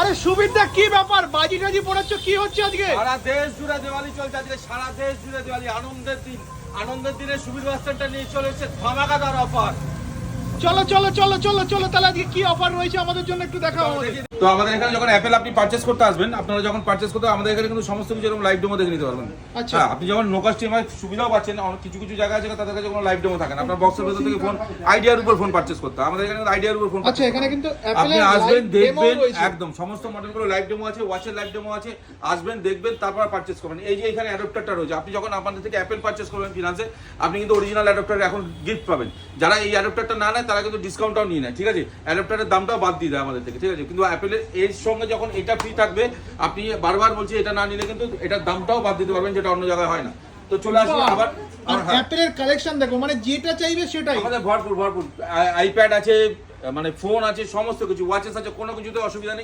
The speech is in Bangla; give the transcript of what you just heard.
আরে সুবিধা কি ব্যাপার? বাজি টাজি পড়াচ্ছ? কি হচ্ছে আজকে? সারা দেশ জুড়ে দিওয়ালি চলছে আজকে, সারা দেশ জুড়ে দিওয়ালি, আনন্দের দিন। আনন্দের দিনে সুবিধা বাস নিয়ে চলে এসেছে ধামাকাদার অফার। চলো চলো চলো চলো চলো তাহলে আজকে কি অফার রয়েছে আমাদের জন্য একটু দেখাও আমাদের। তো আমাদের এখানে যখন অ্যাপেল আপনি পারচেস করতে আসবেন আপনারা যখন পারচেস করতে আমাদের এখানে কিন্তু সমস্ত কিছু এরকম লাইভ ডেমো দেখে নিতে পারবেন। আচ্ছা। হ্যাঁ আপনি যখন নো কাস্টমার সুবিধাও পাচ্ছেন। কিছু কিছু জায়গা আছে তাদের কাছে কোনো লাইভ ডেমো থাকে না। আপনার বক্সের ভেতর থেকে ফোন আইডিয়ার উপর ফোন পারচেস করতে আমাদের এখানে আইডিয়ার উপর ফোন আচ্ছা এখানে কিন্তু আপনি আসবেন দেখবেন একদম সমস্ত মডেলগুলো লাইভ ডেমো আছে ওয়াচের লাইভ ডেমো আছে। আসবেন দেখবেন তারপর পারচেস করবেন। এই যে এখানে অ্যাডাপ্টারটা রয়েছে আপনি যখন আপনাদের থেকে অ্যাপেল পারচেস করবেন ফিনান্সে আপনি কিন্তু অরিজিনাল অ্যাডাপ্টার এখন গিফট পাবেন। যারা এই অ্যাডাপ্টারটা না নেয় তারা কিন্তু ডিসকাউন্টটাও নিয়ে নেয় ঠিক আছে? অ্যাডাপ্টারের দামটাও বাদ দিয়ে দেয় আমাদের থেকে ঠিক আছে? কিন্তু অ্যাপেলের এর সঙ্গে যখন এটা ফ্রি থাকবে আপনি বারবার বলছি এটা না নিলে কিন্তু এটার দামটাও বাদ দিতে পারবেন যেটা অন্য জায়গায় হয় না। তো চলে আসবে আবার আর। অ্যাপেলের কালেকশন দেখো মানে যেটা চাইবে সেটাই। আমাদের ভরপুর ভরপুর। আইপ্যাড আছে মানে ফোন আছে সমস্ত কিছু ওয়াচেস আছে কোনো কিছুতে অসুবিধা নেই।